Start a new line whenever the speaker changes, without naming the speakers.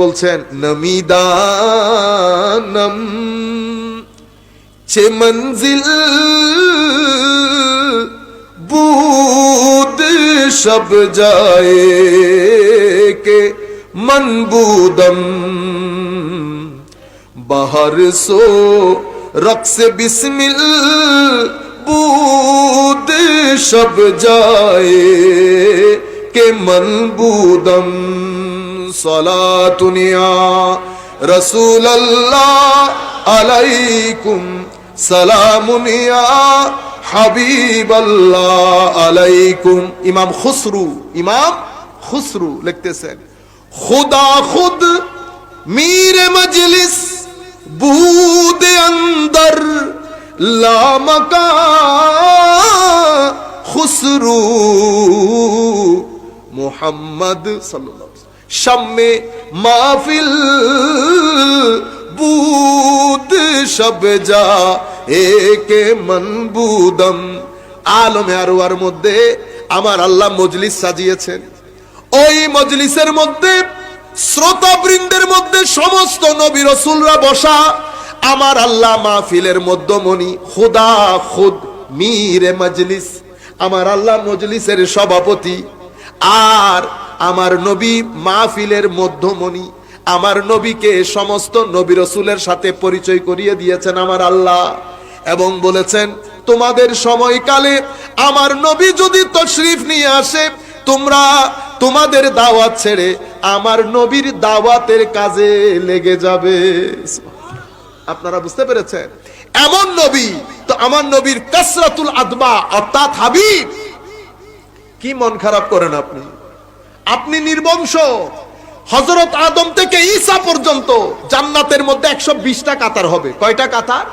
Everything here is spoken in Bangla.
বলছেন, নমিদানম চে মঞ্জিল বুদ সব যায় কে মনবুদম। বাহর সো রক্স বিসমিল বুদ সব যায় কে মনবুদম। সলাতুনিয়া রসুল্লাহ আলাইকুম সালামুনিয়া হাবিবাল্লাহ আলাইকুম। ইমাম খুসরু ইমাম খুসরু লিখতেছেন, খুদা মোহাম্মদ সাল্লাল্লাহু আলাইহি সামনে মাহফিল বুদ সব যা একে মনবুদম। আলমে আরোয়ার মধ্যে আমার আল্লাহ মজলিস সাজিয়েছেন। ওই মজলিসের মধ্যে শ্রোতাবৃন্দের মধ্যে সমস্ত নবী রসুলরা বসা। আমার আল্লাহ মাহফিলের মধ্যমণি খুদা খুদ মিরে মজলিস। আমার আল্লাহ মজলিসের সভাপতি। আর আমার নবী মাহফিলের মধ্যমণি, আমার নবীকে সমস্ত নবী রসুলের সাথে পরিচয় করিয়ে দিয়েছেন আমার আল্লাহ। এবং বলেছেন, তোমাদের সময়কালে আমার নবী যদি তশরিফ নিয়ে আসে, তোমরা তোমাদের দাওয়াত ছেড়ে আমার নবীর দাওয়াতের কাজে লেগে যাবে। আপনারা বুঝতে পেরেছেন? এমন নবী, তো আমার নবীর কাসরাতুল আদমা অর্থাৎ হাবিব। কি মন খারাপ করেন আপনি? আপনি নির্বংশ। হজরত আদম থেকে ঈসা পর্যন্ত জান্নাতের মধ্যে একশো বিশটা কাতার হবে। কয়টা কাতার?